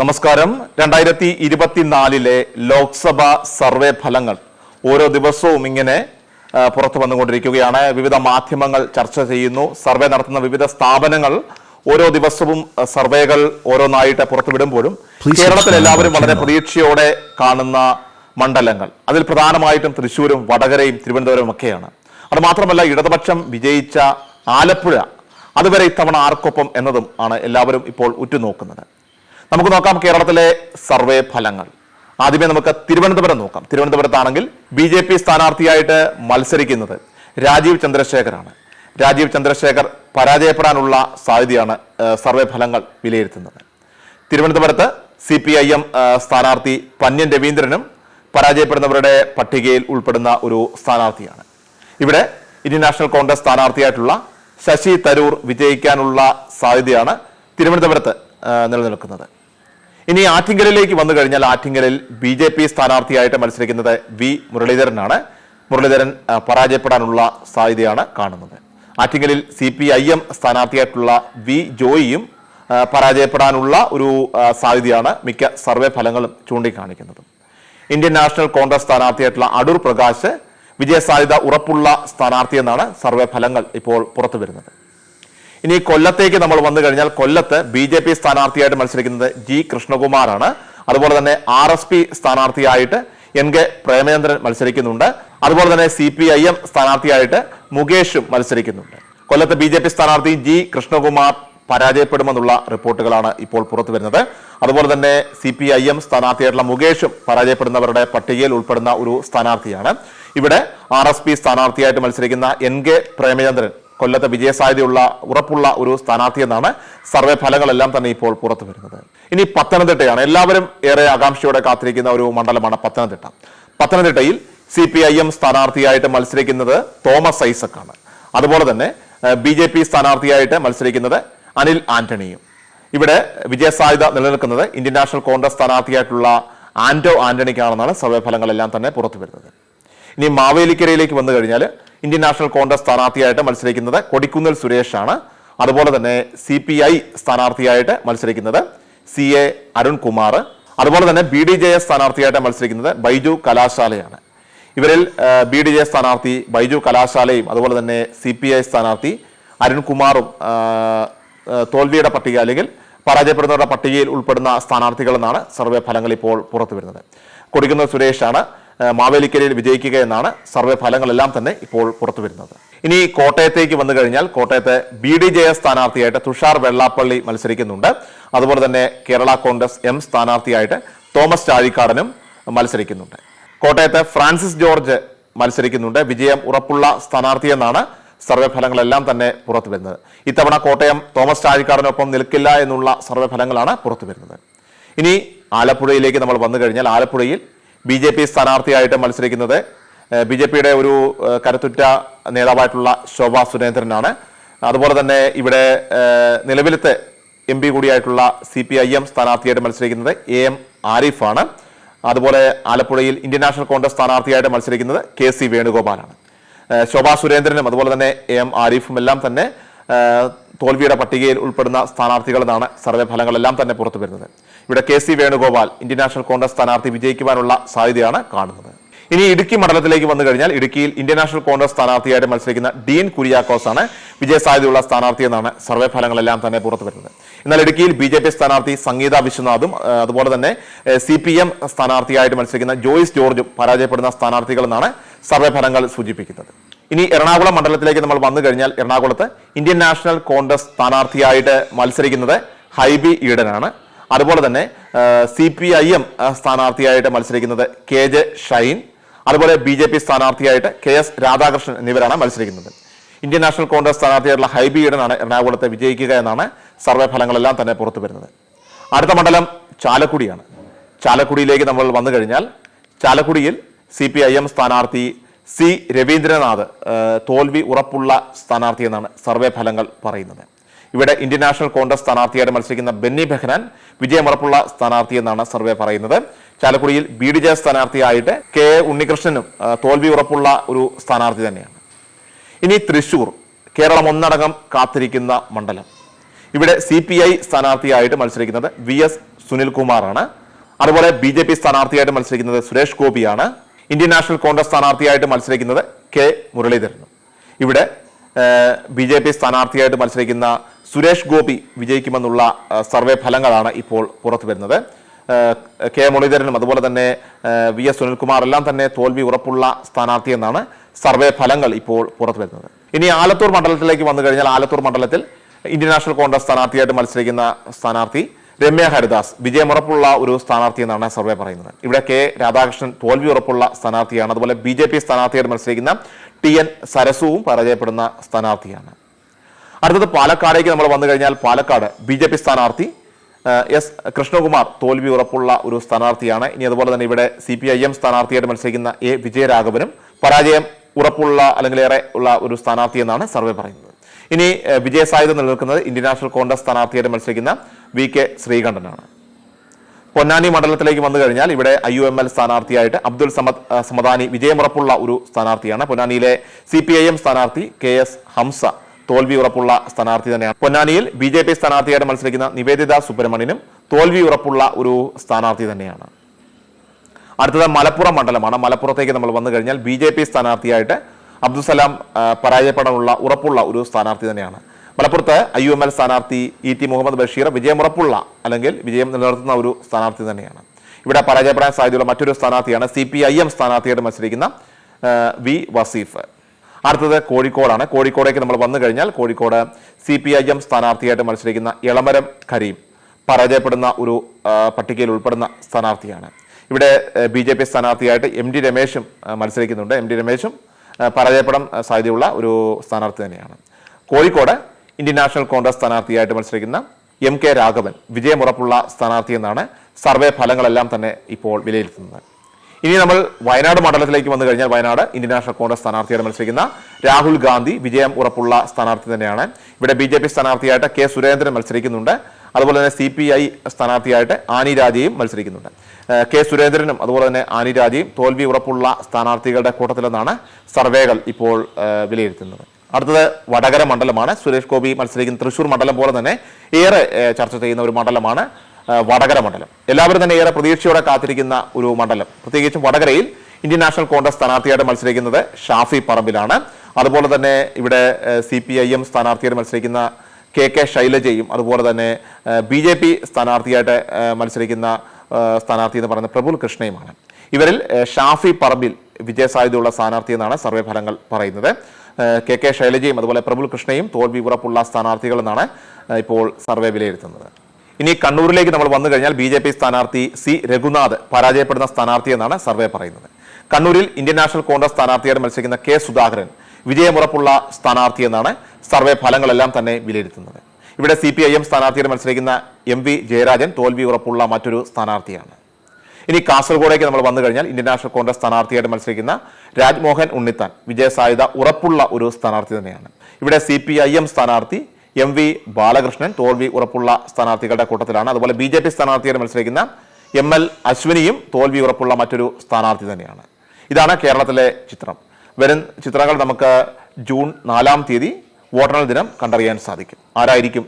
നമസ്കാരം. രണ്ടായിരത്തി ഇരുപത്തിനാലിലെ ലോക്സഭാ സർവേ ഫലങ്ങൾ ഓരോ ദിവസവും ഇങ്ങനെ പുറത്തു വന്നുകൊണ്ടിരിക്കുകയാണ്. വിവിധ മാധ്യമങ്ങൾ ചർച്ച ചെയ്യുന്നു. സർവേ നടത്തുന്ന വിവിധ സ്ഥാപനങ്ങൾ ഓരോ ദിവസവും സർവേകൾ ഓരോന്നായിട്ട് പുറത്തുവിടുമ്പോഴും കേരളത്തിൽ എല്ലാവരും വളരെ പ്രതീക്ഷയോടെ കാണുന്ന മണ്ഡലങ്ങൾ. അതിൽ പ്രധാനമായിട്ടും തൃശ്ശൂരും വടകരയും തിരുവനന്തപുരവും ഒക്കെയാണ്. അത് മാത്രമല്ല ഇടതുപക്ഷം വിജയിച്ച ആലപ്പുഴ അതുവരെ ഇത്തവണ ആർക്കൊപ്പം എന്നതും ആണ് എല്ലാവരും ഇപ്പോൾ ഉറ്റുനോക്കുന്നത്. നമുക്ക് നോക്കാം കേരളത്തിലെ സർവേ ഫലങ്ങൾ. ആദ്യമേ നമുക്ക് തിരുവനന്തപുരം നോക്കാം. തിരുവനന്തപുരത്താണെങ്കിൽ ബി ജെ പി സ്ഥാനാർത്ഥിയായിട്ട് മത്സരിക്കുന്നത് രാജീവ് ചന്ദ്രശേഖറാണ് രാജീവ് ചന്ദ്രശേഖർ പരാജയപ്പെടാനുള്ള സാധ്യതയാണ് സർവേ ഫലങ്ങൾ വിലയിരുത്തുന്നത്. തിരുവനന്തപുരത്ത് സി പി ഐ എം സ്ഥാനാർത്ഥി പന്യൻ രവീന്ദ്രനും പരാജയപ്പെടുന്നവരുടെ പട്ടികയിൽ ഉൾപ്പെടുന്ന ഒരു സ്ഥാനാർത്ഥിയാണ്. ഇവിടെ ഇന്ത്യൻ നാഷണൽ കോൺഗ്രസ് സ്ഥാനാർത്ഥിയായിട്ടുള്ള ശശി തരൂർ വിജയിക്കാനുള്ള സാധ്യതയാണ് തിരുവനന്തപുരത്ത് നിലനിൽക്കുന്നത്. ഇനി ആറ്റിങ്കലിലേക്ക് വന്നു കഴിഞ്ഞാൽ ആറ്റിങ്കലിൽ ബി ജെ പി സ്ഥാനാർത്ഥിയായിട്ട് മത്സരിക്കുന്നത് വി മുരളീധരനാണ്. മുരളീധരൻ പരാജയപ്പെടാനുള്ള സാധ്യതയാണ് കാണുന്നത്. ആറ്റിങ്കലിൽ സി പി ഐ എം സ്ഥാനാർത്ഥിയായിട്ടുള്ള വി ജോയിയും പരാജയപ്പെടാനുള്ള ഒരു സാധ്യതയാണ് മിക്ക സർവേ ഫലങ്ങളും ചൂണ്ടിക്കാണിക്കുന്നത്. ഇന്ത്യൻ നാഷണൽ കോൺഗ്രസ് സ്ഥാനാർത്ഥിയായിട്ടുള്ള അടൂർ പ്രകാശ് വിജയസാധ്യത ഉറപ്പുള്ള സ്ഥാനാർത്ഥിയെന്നാണ് സർവേ ഫലങ്ങൾ ഇപ്പോൾ പുറത്തു വരുന്നത് ഇനി കൊല്ലത്തേക്ക് നമ്മൾ വന്നു കഴിഞ്ഞാൽ കൊല്ലത്ത് ബി ജെ പി സ്ഥാനാർത്ഥിയായിട്ട് മത്സരിക്കുന്നത് ജി കൃഷ്ണകുമാറാണ്. അതുപോലെ തന്നെ ആർ എസ് പി സ്ഥാനാർത്ഥിയായിട്ട് എൻ കെ പ്രേമചന്ദ്രൻ മത്സരിക്കുന്നുണ്ട്. അതുപോലെ തന്നെ സി പി ഐ എം സ്ഥാനാർത്ഥിയായിട്ട് മുകേഷും മത്സരിക്കുന്നുണ്ട്. കൊല്ലത്ത് ബി ജെ പി സ്ഥാനാർത്ഥി ജി കൃഷ്ണകുമാർ പരാജയപ്പെടുമെന്നുള്ള റിപ്പോർട്ടുകളാണ് ഇപ്പോൾ പുറത്തു വരുന്നത്. അതുപോലെ തന്നെ സി പി ഐ എം സ്ഥാനാർത്ഥിയായിട്ടുള്ള മുകേഷും പരാജയപ്പെടുന്നവരുടെ പട്ടികയിൽ ഉൾപ്പെടുന്ന ഒരു സ്ഥാനാർത്ഥിയാണ്. ഇവിടെ ആർ എസ് പി സ്ഥാനാർത്ഥിയായിട്ട് മത്സരിക്കുന്ന എൻ കെ പ്രേമചന്ദ്രൻ കൊല്ലത്തെ വിജയസാധ്യതയുള്ള ഉറപ്പുള്ള ഒരു സ്ഥാനാർത്ഥി എന്നാണ് സർവേ ഫലങ്ങളെല്ലാം തന്നെ ഇപ്പോൾ പുറത്തു വരുന്നത്. ഇനി പത്തനംതിട്ടയാണ്. എല്ലാവരും ഏറെ ആകാംക്ഷയോടെ കാത്തിരിക്കുന്ന ഒരു മണ്ഡലമാണ് പത്തനംതിട്ട. പത്തനംതിട്ടയിൽ സി പി ഐ എം സ്ഥാനാർത്ഥിയായിട്ട് മത്സരിക്കുന്നത് തോമസ് ഐസക് ആണ് അതുപോലെ തന്നെ ബി ജെ പി സ്ഥാനാർത്ഥിയായിട്ട് മത്സരിക്കുന്നത് അനിൽ ആന്റണിയും. ഇവിടെ വിജയസാധ്യത നിലനിൽക്കുന്നത് ഇന്ത്യൻ നാഷണൽ കോൺഗ്രസ് സ്ഥാനാർത്ഥിയായിട്ടുള്ള ആന്റോ ആന്റണിക്കാണെന്നാണ് സർവേ ഫലങ്ങളെല്ലാം തന്നെ പുറത്തു വരുന്നത്. ഇനി മാവേലിക്കരയിലേക്ക് വന്നു കഴിഞ്ഞാൽ ഇന്ത്യൻ നാഷണൽ കോൺഗ്രസ് സ്ഥാനാർത്ഥിയായിട്ട് മത്സരിക്കുന്നത് കൊടിക്കുന്നിൽ സുരേഷാണ്. അതുപോലെ തന്നെ സി പി ഐ സ്ഥാനാർത്ഥിയായിട്ട് മത്സരിക്കുന്നത് സി എ അരുൺകുമാർ. അതുപോലെ തന്നെ ബി ഡി ജെ എസ് സ്ഥാനാർത്ഥിയായിട്ട് മത്സരിക്കുന്നത് ബൈജു കലാശാലയാണ്. ഇവരിൽ ബി ഡി ജെ സ്ഥാനാർത്ഥി ബൈജു കലാശാലയും അതുപോലെ തന്നെ സി പി ഐ സ്ഥാനാർത്ഥി അരുൺകുമാറും തോൽവിയുടെ പട്ടിക അല്ലെങ്കിൽ പരാജയപ്പെടുന്നവരുടെ പട്ടികയിൽ ഉൾപ്പെടുന്ന സ്ഥാനാർത്ഥികളെന്നാണ് സർവേ ഫലങ്ങൾ ഇപ്പോൾ പുറത്തു വരുന്നത് കൊടിക്കുന്ന സുരേഷാണ്. മാവേലിക്കരയിൽ വിജയിക്കുക എന്നാണ് സർവേ ഫലങ്ങളെല്ലാം തന്നെ ഇപ്പോൾ പുറത്തു വരുന്നത് ഇനി കോട്ടയത്തേക്ക് വന്നു കഴിഞ്ഞാൽ കോട്ടയത്തെ ബി ഡി ജെ എസ് സ്ഥാനാർത്ഥിയായിട്ട് തുഷാർ വെള്ളാപ്പള്ളി മത്സരിക്കുന്നുണ്ട്. അതുപോലെ തന്നെ കേരള കോൺഗ്രസ് എം സ്ഥാനാർത്ഥിയായിട്ട് തോമസ് ചാഴിക്കാടനും മത്സരിക്കുന്നുണ്ട്. കോട്ടയത്തെ ഫ്രാൻസിസ് ജോർജ് മത്സരിക്കുന്നുണ്ട്. വിജയം ഉറപ്പുള്ള സ്ഥാനാർത്ഥിയെന്നാണ് സർവേ ഫലങ്ങളെല്ലാം തന്നെ പുറത്തു വരുന്നത് ഇത്തവണ കോട്ടയം തോമസ് ചാഴിക്കാടനൊപ്പം നിൽക്കില്ല എന്നുള്ള സർവേ ഫലങ്ങളാണ് പുറത്തു വരുന്നത് ഇനി ആലപ്പുഴയിലേക്ക് നമ്മൾ വന്നു കഴിഞ്ഞാൽ ആലപ്പുഴയിൽ ബി ജെ പി സ്ഥാനാർത്ഥിയായിട്ട് മത്സരിക്കുന്നത് ബി ജെ പിയുടെ ഒരു കരുത്തുറ്റ നേതാവായിട്ടുള്ള ശോഭാ സുരേന്ദ്രനാണ്. അതുപോലെ തന്നെ ഇവിടെ നിലവിലത്തെ എം പി കൂടിയായിട്ടുള്ള സി പി ഐ എം സ്ഥാനാർത്ഥിയായിട്ട് മത്സരിക്കുന്നത് എ എം ആരിഫാണ്. അതുപോലെ ആലപ്പുഴയിൽ ഇന്ത്യൻ നാഷണൽ കോൺഗ്രസ് സ്ഥാനാർത്ഥിയായിട്ട് മത്സരിക്കുന്നത് കെ സി വേണുഗോപാലാണ്. ശോഭാ സുരേന്ദ്രനും അതുപോലെ തന്നെ എ എം ആരിഫും എല്ലാം തന്നെ തോൽവിയുടെ പട്ടികയിൽ ഉൾപ്പെടുന്ന സ്ഥാനാർത്ഥികളെന്നാണ് സർവേ ഫലങ്ങളെല്ലാം തന്നെ പുറത്തു വരുന്നത് ഇവിടെ K C Venugopal Indian National Congress സ്ഥാനാർത്ഥി വിജയിക്കുവാനുള്ള സാധ്യതയാണ് കാണുന്നത്. ഇനി ഇടുക്കി മണ്ഡലത്തിലേക്ക് വന്നു കഴിഞ്ഞാൽ ഇടുക്കിയിൽ ഇന്ത്യൻ നാഷണൽ കോൺഗ്രസ് സ്ഥാനാർത്ഥിയായിട്ട് മത്സരിക്കുന്ന ഡീൻ കുര്യാക്കോസ് ആണ് വിജയസാധ്യതയുള്ള സ്ഥാനാർത്ഥി എന്നാണ് സർവേ ഫലങ്ങളെല്ലാം തന്നെ പുറത്തു വരുന്നത്. എന്നാൽ ഇടുക്കിയിൽ ബി ജെ പി സ്ഥാനാർത്ഥി സംഗീത വിശ്വനാഥും അതുപോലെ തന്നെ സി പി എം സ്ഥാനാർത്ഥിയായിട്ട് മത്സരിക്കുന്ന ജോയിസ് ജോർജും പരാജയപ്പെടുന്ന സ്ഥാനാർത്ഥികൾ എന്നാണ് സർവേ ഫലങ്ങൾ സൂചിപ്പിക്കുന്നത്. ഇനി എറണാകുളം മണ്ഡലത്തിലേക്ക് നമ്മൾ വന്നു കഴിഞ്ഞാൽ എറണാകുളത്ത് ഇന്ത്യൻ നാഷണൽ കോൺഗ്രസ് സ്ഥാനാർത്ഥിയായിട്ട് മത്സരിക്കുന്നത് ഹൈബി ഈഡനാണ്. അതുപോലെ തന്നെ സി പി ഐ എം സ്ഥാനാർത്ഥിയായിട്ട് മത്സരിക്കുന്നത് കെ ജെ ഷൈൻ അതുപോലെ ബി ജെ പി സ്ഥാനാർത്ഥിയായിട്ട് കെ എസ് രാധാകൃഷ്ണൻ എന്നിവരാണ് മത്സരിക്കുന്നത്. ഇന്ത്യൻ നാഷണൽ കോൺഗ്രസ് സ്ഥാനാർത്ഥിയായിട്ടുള്ള ഹൈബി ഈഡനാണ് എറണാകുളത്തെ വിജയിക്കുക എന്നാണ് സർവേ ഫലങ്ങളെല്ലാം തന്നെ പുറത്തു വരുന്നത്. അടുത്ത മണ്ഡലം ചാലക്കുടിയാണ്. ചാലക്കുടിയിലേക്ക് നമ്മൾ വന്നു കഴിഞ്ഞാൽ ചാലക്കുടിയിൽ സി പി ഐ എം സ്ഥാനാർത്ഥി സി രവീന്ദ്രനാഥ് തോൽവി ഉറപ്പുള്ള സ്ഥാനാർത്ഥി എന്നാണ് സർവേ ഫലങ്ങൾ പറയുന്നത്. ഇവിടെ ഇന്ത്യൻ നാഷണൽ കോൺഗ്രസ് സ്ഥാനാർത്ഥിയായിട്ട് മത്സരിക്കുന്ന ബെന്നി ബെഹ്നാൻ വിജയമുറപ്പുള്ള സ്ഥാനാർത്ഥിയെന്നാണ് സർവേ പറയുന്നത്. ചാലക്കുടിയിൽ ബി ഡി ജെ സ്ഥാനാർത്ഥിയായിട്ട് കെ ഉണ്ണികൃഷ്ണനും തോൽവി ഉറപ്പുള്ള ഒരു സ്ഥാനാർത്ഥി തന്നെയാണ്. ഇനി തൃശൂർ കേരളം ഒന്നടങ്കം കാത്തിരിക്കുന്ന മണ്ഡലം. ഇവിടെ സി പി ഐ സ്ഥാനാർത്ഥിയായിട്ട് മത്സരിക്കുന്നത് വി എസ് സുനിൽകുമാറാണ്. അതുപോലെ ബി ജെ പി സ്ഥാനാർത്ഥിയായിട്ട് മത്സരിക്കുന്നത് സുരേഷ് ഗോപിയാണ്. ഇന്ത്യൻ നാഷണൽ കോൺഗ്രസ് സ്ഥാനാർത്ഥിയായിട്ട് മത്സരിക്കുന്നത് കെ മുരളീധരനും. ഇവിടെ ബി ജെ പി സ്ഥാനാർത്ഥിയായിട്ട് മത്സരിക്കുന്ന സുരേഷ് ഗോപി വിജയിക്കുമെന്നുള്ള സർവേ ഫലങ്ങളാണ് ഇപ്പോൾ പുറത്തു വരുന്നത്. കെ മുരളീധരനും അതുപോലെ തന്നെ വി എസ് സുനിൽകുമാർ എല്ലാം തന്നെ തോൽവി ഉറപ്പുള്ള സ്ഥാനാർത്ഥി എന്നാണ് സർവേ ഫലങ്ങൾ ഇപ്പോൾ പുറത്തു വരുന്നത്. ഇനി ആലത്തൂർ മണ്ഡലത്തിലേക്ക് വന്നു കഴിഞ്ഞാൽ ആലത്തൂർ മണ്ഡലത്തിൽ ഇന്ത്യൻ നാഷണൽ കോൺഗ്രസ് സ്ഥാനാർത്ഥിയായിട്ട് മത്സരിക്കുന്ന സ്ഥാനാർത്ഥി രമ്യ ഹരിദാസ് വിജയമുറപ്പുള്ള ഒരു സ്ഥാനാർത്ഥി എന്നാണ് സർവേ പറയുന്നത്. ഇവിടെ കെ രാധാകൃഷ്ണൻ തോൽവി ഉറപ്പുള്ള സ്ഥാനാർത്ഥിയാണ്. അതുപോലെ ബി ജെ പി സ്ഥാനാർത്ഥിയായിട്ട് മത്സരിക്കുന്ന ടി എൻ സരസുവും പരാജയപ്പെടുന്ന സ്ഥാനാർത്ഥിയാണ്. അടുത്തത് പാലക്കാടേക്ക് നമ്മൾ വന്നു കഴിഞ്ഞാൽ പാലക്കാട് ബി ജെ പി സ്ഥാനാർത്ഥി എസ് കൃഷ്ണകുമാർ തോൽവി ഉറപ്പുള്ള ഒരു സ്ഥാനാർത്ഥിയാണ്. ഇനി അതുപോലെ തന്നെ ഇവിടെ സി പി ഐ എം സ്ഥാനാർത്ഥിയായിട്ട് മത്സരിക്കുന്ന എ വിജയരാഘവനും പരാജയം ഉറപ്പുള്ള അല്ലെങ്കിൽ ഏറെ ഉള്ള ഒരു സ്ഥാനാർത്ഥി എന്നാണ് സർവേ പറയുന്നത്. ഇനി വിജയസാധ്യത നിലനിൽക്കുന്നത് ഇന്ത്യൻ നാഷണൽ കോൺഗ്രസ് സ്ഥാനാർത്ഥിയായിട്ട് മത്സരിക്കുന്ന വി കെ ശ്രീകണ്ഠനാണ്. പൊന്നാനി മണ്ഡലത്തിലേക്ക് വന്നു കഴിഞ്ഞാൽ ഇവിടെ ഐ യു എം എൽ സ്ഥാനാർത്ഥിയായിട്ട് അബ്ദുൽ സമദ് സമദാനി വിജയമുറപ്പുള്ള ഒരു സ്ഥാനാർത്ഥിയാണ്. പൊന്നാനിയിലെ സി പി ഐ എം സ്ഥാനാർത്ഥി കെ എസ് ഹംസ. തോൽവി ഉറപ്പുള്ള സ്ഥാനാർത്ഥി തന്നെയാണ്. പൊന്നാനിയിൽ ബി ജെ പി സ്ഥാനാർത്ഥിയായിട്ട് മത്സരിക്കുന്ന നിവേദിത സുബ്രഹ്മണ്യനും തോൽവി ഉറപ്പുള്ള ഒരു സ്ഥാനാർത്ഥി തന്നെയാണ്. അടുത്തത് മലപ്പുറം മണ്ഡലമാണ്. മലപ്പുറത്തേക്ക് നമ്മൾ വന്നു കഴിഞ്ഞാൽ ബി ജെ പി സ്ഥാനാർത്ഥിയായിട്ട് അബ്ദുസലാം പരാജയപ്പെടാനുള്ള ഉറപ്പുള്ള ഒരു സ്ഥാനാർത്ഥി തന്നെയാണ്. മലപ്പുറത്ത് ഐ യു എം എൽ സ്ഥാനാർത്ഥി ഇ ടി മുഹമ്മദ് ബഷീർ വിജയമുറപ്പുള്ള അല്ലെങ്കിൽ വിജയം നിലനിർത്തുന്ന ഒരു സ്ഥാനാർത്ഥി തന്നെയാണ്. ഇവിടെ പരാജയപ്പെടാൻ സാധ്യതയുള്ള മറ്റൊരു സ്ഥാനാർത്ഥിയാണ് സി പി ഐ എം സ്ഥാനാർത്ഥിയായിട്ട് മത്സരിക്കുന്ന വി വസീഫ്. അടുത്തത് കോഴിക്കോടാണ്. കോഴിക്കോടേക്ക് നമ്മൾ വന്നു കഴിഞ്ഞാൽ Kozhikode C P I M സ്ഥാനാർത്ഥിയായിട്ട് മത്സരിക്കുന്ന ഇളമരം കരീം പരാജയപ്പെടുന്ന ഒരു പട്ടികയിൽ ഉൾപ്പെടുന്ന സ്ഥാനാർത്ഥിയാണ്. ഇവിടെ ബി ജെ പി സ്ഥാനാർത്ഥിയായിട്ട് എം ഡി രമേശും മത്സരിക്കുന്നുണ്ട്. എം ഡി രമേശും പരാജയപ്പെടാൻ സാധ്യതയുള്ള ഒരു സ്ഥാനാർത്ഥി തന്നെയാണ്. കോഴിക്കോട് ഇന്ത്യൻ നാഷണൽ കോൺഗ്രസ് സ്ഥാനാർത്ഥിയായിട്ട് മത്സരിക്കുന്ന എം കെ രാഘവൻ വിജയമുറപ്പുള്ള സ്ഥാനാർത്ഥി എന്നാണ് സർവേ ഫലങ്ങളെല്ലാം തന്നെ ഇപ്പോൾ വിലയിരുത്തുന്നത്. ഇനി നമ്മൾ വയനാട് മണ്ഡലത്തിലേക്ക് വന്നു കഴിഞ്ഞാൽ വയനാട് ഇന്ത്യൻ നാഷണൽ കോൺഗ്രസ് സ്ഥാനാർത്ഥിയായിട്ട് മത്സരിക്കുന്ന രാഹുൽ ഗാന്ധി വിജയം ഉറപ്പുള്ള സ്ഥാനാർത്ഥി തന്നെയാണ്. ഇവിടെ ബി ജെ പി സ്ഥാനാർത്ഥിയായിട്ട് കെ സുരേന്ദ്രൻ മത്സരിക്കുന്നുണ്ട്. അതുപോലെ തന്നെ സി പി ഐ സ്ഥാനാർത്ഥിയായിട്ട് ആനി രാജയും മത്സരിക്കുന്നുണ്ട്. കെ സുരേന്ദ്രനും അതുപോലെ തന്നെ ആനി രാജയും തോൽവി ഉറപ്പുള്ള സ്ഥാനാർത്ഥികളുടെ കൂട്ടത്തിലെന്നാണ് സർവേകൾ ഇപ്പോൾ വിലയിരുത്തുന്നത്. അടുത്തത് വടകര മണ്ഡലമാണ്. സുരേഷ് ഗോപി മത്സരിക്കുന്ന തൃശൂർ മണ്ഡലം പോലെ തന്നെ ഏറെ ചർച്ച ചെയ്യുന്ന ഒരു മണ്ഡലമാണ്. വടകര മണ്ഡലം. എല്ലാവരും തന്നെ ഏറെ പ്രതീക്ഷയോടെ കാത്തിരിക്കുന്ന ഒരു മണ്ഡലം. പ്രത്യേകിച്ചും വടകരയിൽ ഇന്ത്യൻ നാഷണൽ കോൺഗ്രസ് സ്ഥാനാർത്ഥിയായിട്ട് മത്സരിക്കുന്നത് ഷാഫി പറമ്പിലാണ്. അതുപോലെ തന്നെ ഇവിടെ സി പി ഐ എം സ്ഥാനാർത്ഥിയായിട്ട് മത്സരിക്കുന്ന കെ കെ ശൈലജയും അതുപോലെ തന്നെ ബി ജെ പി സ്ഥാനാർത്ഥിയായിട്ട് മത്സരിക്കുന്ന സ്ഥാനാർത്ഥി എന്ന് പറയുന്ന പ്രഫുൽ കൃഷ്ണയുമാണ്. ഇവരിൽ ഷാഫി പറമ്പിൽ വിജയസാധ്യതയുള്ള സ്ഥാനാർത്ഥി എന്നാണ് സർവേ ഫലങ്ങൾ പറയുന്നത്. കെ കെ ശൈലജയും അതുപോലെ പ്രഫുൽ കൃഷ്ണയും തോൽവി ഉറപ്പുള്ള സ്ഥാനാർത്ഥികളെന്നാണ് ഇപ്പോൾ സർവേ വിലയിരുത്തുന്നത്. ഇനി കണ്ണൂരിലേക്ക് നമ്മൾ വന്നു കഴിഞ്ഞാൽ ബി ജെ പി സ്ഥാനാർത്ഥി സി രഘുനാഥ് പരാജയപ്പെടുന്ന സ്ഥാനാർത്ഥി എന്നാണ് സർവേ പറയുന്നത്. കണ്ണൂരിൽ ഇന്ത്യൻ നാഷണൽ കോൺഗ്രസ് സ്ഥാനാർത്ഥിയായിട്ട് മത്സരിക്കുന്ന കെ സുധാകരൻ വിജയമുറപ്പുള്ള സ്ഥാനാർത്ഥി എന്നാണ് സർവേ ഫലങ്ങളെല്ലാം തന്നെ വിലയിരുത്തുന്നത്. ഇവിടെ സി പി ഐ എം സ്ഥാനാർത്ഥിയായിട്ട് മത്സരിക്കുന്ന എം വി ജയരാജൻ തോൽവി ഉറപ്പുള്ള മറ്റൊരു സ്ഥാനാർത്ഥിയാണ്. ഇനി കാസർഗോഡേക്ക് നമ്മൾ വന്നു കഴിഞ്ഞാൽ ഇന്ത്യൻ നാഷണൽ കോൺഗ്രസ് സ്ഥാനാർത്ഥിയായിട്ട് മത്സരിക്കുന്ന രാജ്മോഹൻ ഉണ്ണിത്താൻ വിജയസാധ്യത ഉറപ്പുള്ള ഒരു സ്ഥാനാർത്ഥി തന്നെയാണ്. ഇവിടെ സി പി ഐ എം സ്ഥാനാർത്ഥി എം വി ബാലകൃഷ്ണൻ തോൽവി ഉറപ്പുള്ള സ്ഥാനാർത്ഥികളുടെ കൂട്ടത്തിലാണ്. അതുപോലെ ബി ജെ പി സ്ഥാനാർത്ഥിയായി മത്സരിക്കുന്ന എം എൽ അശ്വിനിയും തോൽവി ഉറപ്പുള്ള മറ്റൊരു സ്ഥാനാർത്ഥി തന്നെയാണ്. ഇതാണ് കേരളത്തിലെ ചിത്രം. വരും ചിത്രങ്ങൾ നമുക്ക് ജൂൺ നാലാം തീയതി വോട്ടെണ്ണൽ ദിനം കണ്ടറിയാൻ സാധിക്കും. ആരായിരിക്കും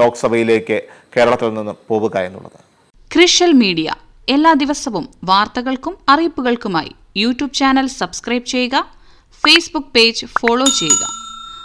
ലോക്സഭയിലേക്ക് കേരളത്തിൽ നിന്ന് പോവുക എന്നുള്ളത്? ക്രിഷ്യൽ മീഡിയ. എല്ലാ ദിവസവും വാർത്തകൾക്കും അറിയിപ്പുകൾക്കുമായി യൂട്യൂബ് ചാനൽ സബ്സ്ക്രൈബ് ചെയ്യുക ഫേസ്ബുക്ക് പേജ് ഫോളോ ചെയ്യുക.